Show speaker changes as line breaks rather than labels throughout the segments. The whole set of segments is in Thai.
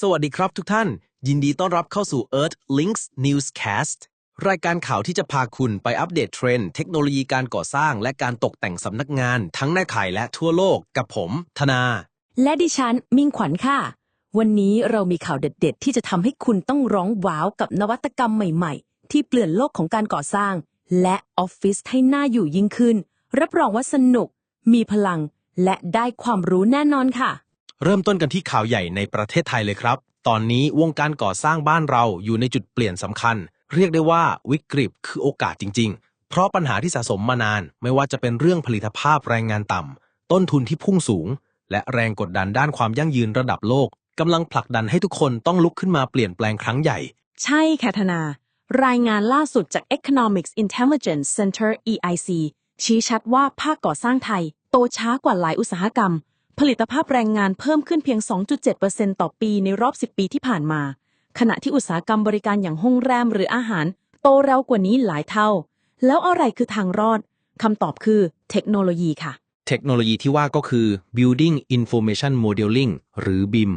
สวัสดีครับทุกท่าน ยินดีต้อนรับเข้าสู่ Earth Links Newscast รายการข่าวที่จะพาคุณไปอัปเดตเทรนด์เทคโนโลยีการก่อสร้าง และการตกแต่งสำนักงาน ทั้งในไข่และทั่วโลกกับผม ธนา
และดิฉันมิ่งขวัญค่ะ วันนี้เรามีข่าวเด็ดๆ ที่จะทำให้คุณต้องร้องว้าวกับนวัตกรรมใหม่ๆ ที่เปลี่ยนโลกของการก่อสร้าง และออฟฟิศให้น่าอยู่ยิ่งขึ้น รับรองว่าสนุก มีพลัง และได้ความรู้แน่นอนค่ะ
เริ่มต้นกันที่ข่าวใหญ่ในประเทศไทยเลยครับ ตอนนี้วงการก่อสร้างบ้านเราอยู่ในจุดเปลี่ยนสำคัญ เรียกได้ว่าวิกฤตคือโอกาสจริง ๆ เพราะปัญหาที่สะสมมานาน ไม่ว่าจะเป็นเรื่องผลิตภาพแรงงานต่ำ ต้นทุนที่พุ่งสูง และแรงกดดันด้านความยั่งยืนระดับโลกกำลังผลักดันให้ทุกคนต้องลุกขึ้นมาเปลี่ยนแปลงครั้งใหญ่
ใช่ค่ะธนา รายงานล่าสุดจาก Economics Intelligence Center EIC ชี้ชัดว่าภาคก่อสร้างไทย โตช้ากว่าหลายอุตสาหกรรม ผลิตภาพแรงงานเพิ่มขึ้นเพียง 2.7%ต่อปีในรอบ 10 ปีที่ผ่านมา ขณะที่อุตสาหกรรมบริการอย่างโรงแรมหรืออาหาร โตเร็วกว่านี้หลายเท่า แล้วอะไรคือทางรอดคำตอบคือเทคโนโลยีค่ะ
เทคโนโลยีที่ว่าก็คือ Building Information Modeling หรือ BIM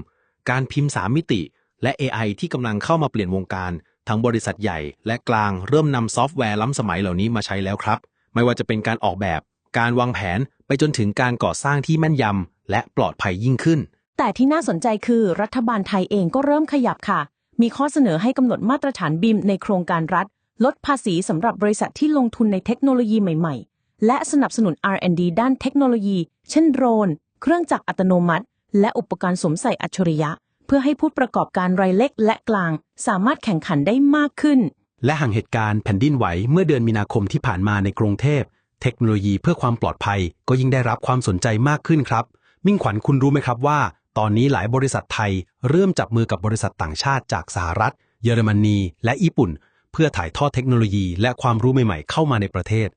การพิมพ์ 3 มิติ และ AI ที่กำลังเข้ามาเปลี่ยนวงการ ทั้งบริษัทใหญ่ และกลางเริ่มนำซอฟต์แวร์ล้ำสมัยเหล่านี้มาใช้แล้วครับ ไม่ว่าจะเป็นการออกแบบ การวางแผนไปจนถึงการก่อสร้างที่แม่นยำ และปลอดภัยยิ่งขึ้น
แต่ที่น่าสนใจคือรัฐบาลไทยเองก็เริ่มขยับค่ะ มีข้อเสนอให้กำหนดมาตรฐานบิมในโครงการรัฐ ลดภาษีสำหรับบริษัทที่ลงทุนในเทคโนโลยีใหม่ๆ และสนับสนุน R&D ด้านเทคโนโลยี เช่นโดรน เครื่องจักรอัตโนมัติ และอุปกรณ์สวมใส่อัจฉริยะ เพื่อให้ผู้ประกอบการรายเล็กและกลาง สามารถแข่งขันได้มากขึ้น
และห่างเหตุการณ์แผ่นดินไหวเมื่อเดือนมีนาคมที่ผ่านมาในกรุงเทพเทคโนโลยีเพื่อความปลอดภัยก็ยิ่งได้รับความสนใจมากขึ้นครับ มิ่งขวัญคุณรู้ไหมครับว่า ตอนนี้หลายบริษัทไทยเริ่มจับมือกับบริษัทต่างชาติจากสหรัฐ เยอรมนี และญี่ปุ่น เพื่อถ่ายทอดเทคโนโลยีและความรู้ใหม่ๆ เข้ามาในประเทศ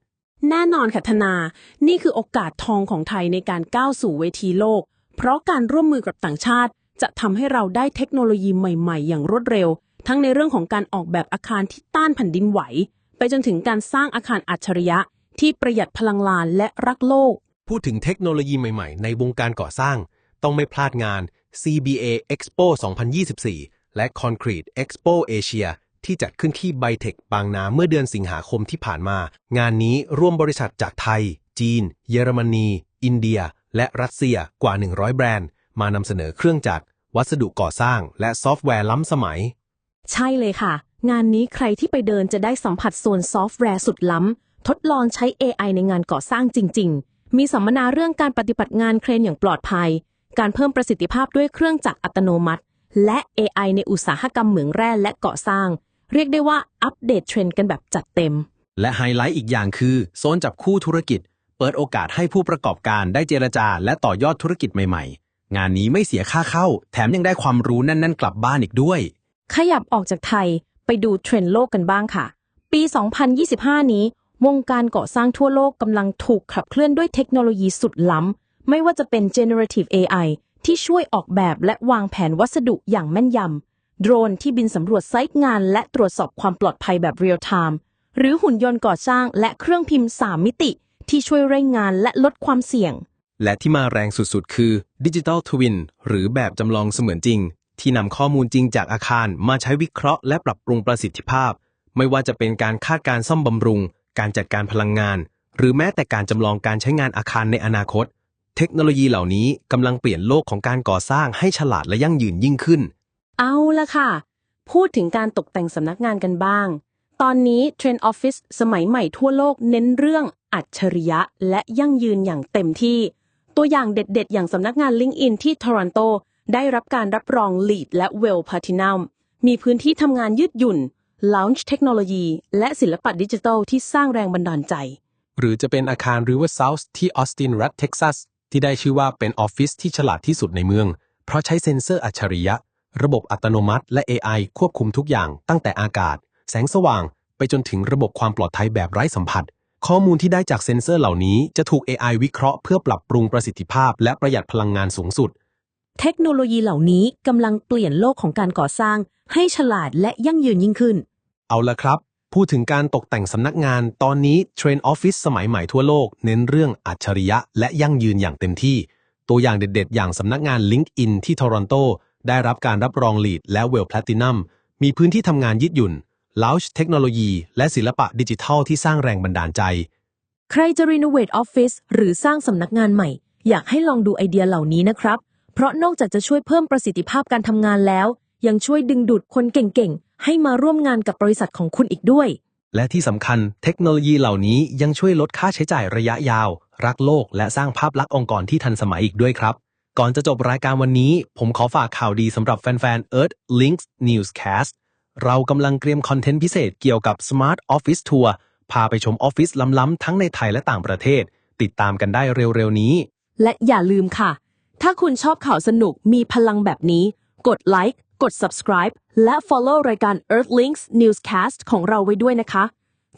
แน่นอนค่ะธนา นี่คือโอกาสทองของไทยในการก้าวสู่เวทีโลก เพราะการร่วมมือกับต่างชาติ จะทำให้เราได้เทคโนโลยีใหม่ๆ อย่างรวดเร็ว ทั้งในเรื่องของการออกแบบอาคารที่ต้านแผ่นดินไหว ไปจนถึงการสร้างอาคารอัจฉริยะที่ประหยัดพลังงานและรักโลก
พูดถึงเทคโนโลยีใหม่ๆ ในวงการก่อสร้าง ต้องไม่พลาดงาน CBA Expo 2024 และ Concrete Expo Asia ที่จัดขึ้นที่ไบเทคบางนาเมื่อเดือนสิงหาคมที่ผ่านมา งานนี้ร่วมบริษัทจากไทย จีน เยอรมนี อินเดีย และรัสเซียกว่า 100 แบรนด์ มานำเสนอเครื่องจักร วัสดุก่อสร้าง และซอฟต์แวร์ล้ำสมัย
ใช่เลยค่ะ งานนี้ใครที่ไปเดินจะได้สัมผัสโซนซอฟต์แวร์สุดล้ำทดลองใช้ AI ในงานก่อสร้างจริงๆ มีสัมมนาเรื่องการปฏิบัติงานเครนอย่างปลอดภัย การเพิ่มประสิทธิภาพด้วยเครื่องจักรอัตโนมัติ และ AI ในอุตสาหกรรมเหมืองแร่และก่อสร้าง เรียกได้ว่าอัปเดตเทรนด์กันแบบจัดเต็ม
และไฮไลท์อีกอย่างคือ โซนจับคู่ธุรกิจ เปิดโอกาสให้ผู้ประกอบการได้เจรจา และต่อยอดธุรกิจใหม่ ๆ งานนี้ไม่เสียค่าเข้า แถมยังได้ความรู้แน่นๆ กลับบ้านอีกด้วย
ขยับออกจากไทยไปดูเทรนด์โลกกันบ้างค่ะ ปี 2025 นี้ วงการก่อสร้างทั่วโลกกำลังถูกขับเคลื่อนด้วยเทคโนโลยีสุดล้ำ ไม่ว่าจะเป็น generative AI ที่ช่วยออกแบบและวางแผนวัสดุอย่างแม่นยำ โดรนที่บินสำรวจไซต์งาน และตรวจสอบความปลอดภัยแบบ real time หรือหุ่นยนต์ก่อสร้างและเครื่องพิมพ์ 3 มิติ ที่ช่วยเร่งงานและลดความเสี่ยง
และที่มาแรงสุดๆ คือ Digital Twin หรือแบบจำลองเสมือนจริง ที่นำข้อมูลจริงจากอาคารมาใช้วิเคราะห์และปรับปรุงประสิทธิภาพ ไม่ว่าจะเป็นการคาดการซ่อมบำรุง การจัดการพลังงาน หรือแม้แต่การจำลองการใช้งานอาคารในอนาคต เทคโนโลยีเหล่านี้กำลังเปลี่ยนโลกของการก่อสร้างให้ฉลาดและยั่งยืนยิ่งขึ้น
เอาละค่ะ พูดถึงการตกแต่งสำนักงานกันบ้าง ตอนนี้เทรนด์ออฟฟิศสมัยใหม่ทั่วโลกเน้นเรื่องอัจฉริยะและยั่งยืนอย่างเต็มที่ ตัวอย่างเด็ดๆ อย่างสำนักงาน LinkedIn ที่ทอรอนโตได้รับการรับรอง LEED และ WELL Platinum มีพื้นที่ทำงานยืดหยุ่น Lounge เทคโนโลยีและศิลปะดิจิทัลที่สร้างแรงบันดาลใจ
หรือจะเป็นอาคาร River South ที่ออสตินรัฐเท็กซัส ที่ได้ชื่อว่าเป็นออฟฟิศที่ฉลาดที่สุดในเมือง เพราะใช้เซ็นเซอร์อัจฉริยะ ระบบอัตโนมัติ และ AI ควบคุมทุกอย่างตั้งแต่อากาศ แสงสว่าง ไปจนถึงระบบความปลอดภัยแบบไร้สัมผัส ข้อมูลที่ได้จากเซ็นเซอร์เหล่านี้จะถูก AI วิเคราะห์เพื่อปรับปรุงประสิทธิภาพ และประหยัดพลังงานสูงสุด
เทคโนโลยีเหล่านี้กำลังเปลี่ยนโลกของการก่อสร้าง ให้ฉลาดและยั่งยืนยิ่งขึ้น
เอาละครับ พูดถึงการตกแต่งสำนักงาน ตอนนี้เทรนด์ออฟฟิศสมัยใหม่ทั่วโลก เน้นเรื่องอัจฉริยะและยั่งยืนอย่างเต็มที่ ตัวอย่างเด็ดๆ อย่างสำนักงาน LinkedIn ที่ทอรอนโตได้รับการรับรอง LEED และ Well Platinum มีพื้นที่ทำงานยืดหยุ่น Lounge เทคโนโลยีและศิลปะดิจิทัลที่สร้างแรงบันดาลใจ
ใครจะรีโนเวทออฟฟิศหรือสร้างสำนักงานใหม่ อยากให้ลองดูไอเดียเหล่านี้นะครับ เพราะนอกจากจะช่วยเพิ่มประสิทธิภาพการทำงานแล้ว ยังช่วยดึงดูดคนเก่งๆ ให้มาร่วมงานกับบริษัทของคุณอีกด้วย
และที่สำคัญเทคโนโลยีเหล่านี้ยังช่วยลดค่าใช้จ่ายระยะยาว รักโลก และสร้างภาพลักษณ์องค์กรที่ทันสมัยอีกด้วยครับ ก่อนจะจบรายการวันนี้ ผมขอฝากข่าวดีสำหรับแฟนๆ Earth Links Newscast เรากำลังเตรียมคอนเทนต์พิเศษเกี่ยวกับ Smart Office Tour พาไปชมออฟฟิศล้ำๆทั้งในไทยและต่างประเทศ ติดตามกันได้เร็วๆนี้
และอย่าลืมค่ะ ถ้าคุณชอบข่าวสนุกมีพลังแบบนี้ กดไลค์กด subscribe และ follow รายการ Earthlinks Newscast ของเราไว้ด้วยนะคะ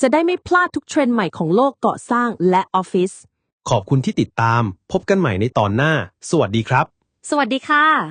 จะได้ไม่พลาดทุกเทรนด์ใหม่ของโลกก่อสร้างและออฟฟิศ
ขอบคุณที่ติดตาม พบกันใหม่ในตอนหน้า สวัสดีครับ
สวัสดีค่ะ